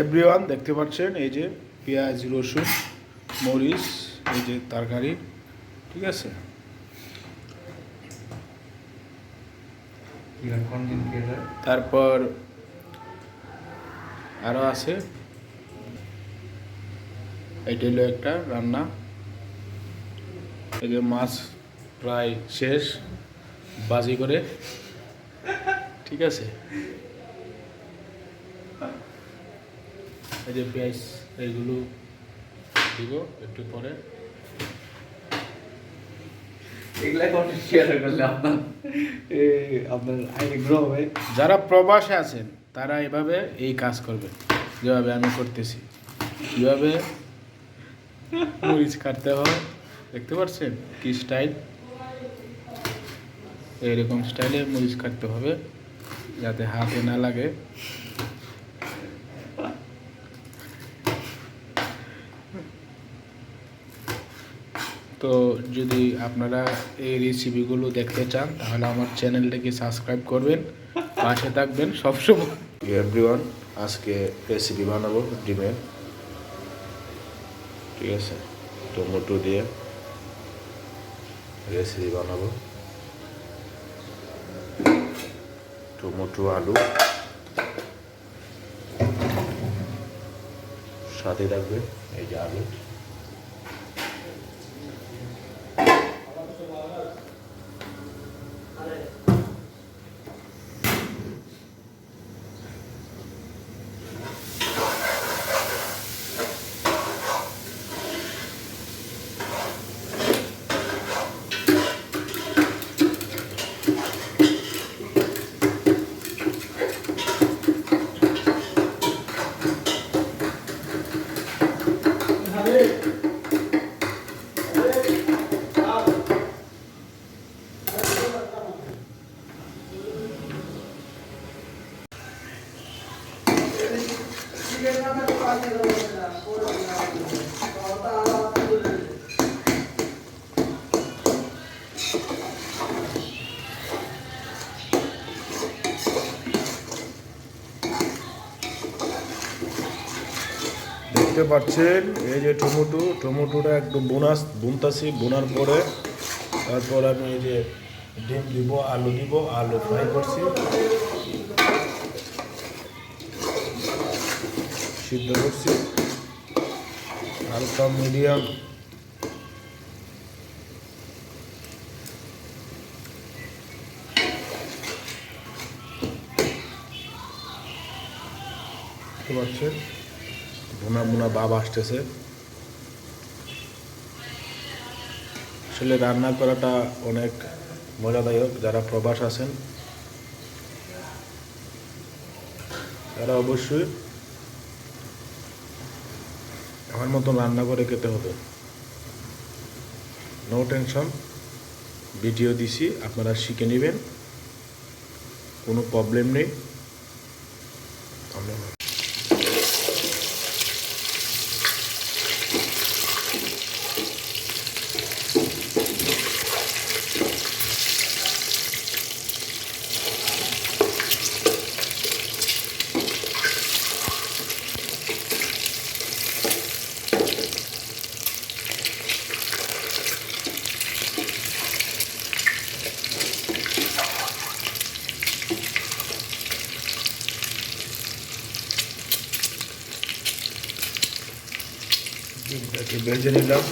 Everyone দেখতে পাচ্ছেন, এই যে পেঁয়াজ, রসুন, মরিচ, এই যে তরকারি, ঠিক আছে? তারপর আরও আছে। এইটা হলো একটা রান্না। এই যে মাছ প্রায় শেষ, বাজি করে, ঠিক আছে? এই যে পেঁয়াজ এইগুলো দিব একটু পরে। যারা প্রবাসে আছেন তারা এভাবে এই কাজ করবে যেভাবে আমি করতেছি কীভাবে মরিচ কাটতে হয় দেখতে পাচ্ছেন কি স্টাইল এরকম স্টাইলে মরিচ কাটতে হবে যাতে হাতে না লাগে। তো যদি আপনারা এই রেসিপিগুলো দেখতে চান, তাহলে আমার চ্যানেলটাকে সাবস্ক্রাইব করবেন, পাশে থাকবেন সবসময়। এভরিওয়ান আজকে রেসিপি বানাবো ডিমের। ঠিক আছে, টমেটো দিয়ে রেসিপি বানাবো। টমেটো, আলু। সাথে থাকবে এই যে আলু। দেখতে পাচ্ছেন, এই যে টমেটো, টমেটোটা একদম বোনাস, বুনতাছি, বোনার পরে তারপর আমি এই যে ডিম দিব, আলু দিব, আলু ফ্রাই করছি। সিদ্ধ করছি। হালকা মিডিয়াম। দেখতে বোনা বোনা ভাব আসতেছে। আসলে রান্না করাটা অনেক মজাদায়ক, যারা প্রবাস আছেন। তারা অবশ্যই আমার মতো রান্না করে খেতে হবে। নো টেনশন ভিডিও দিছি, আপনারা শিখে নেবেন। কোনো প্রবলেম নেই। ধন্যবাদ। এটাকে ভেজে নিলাম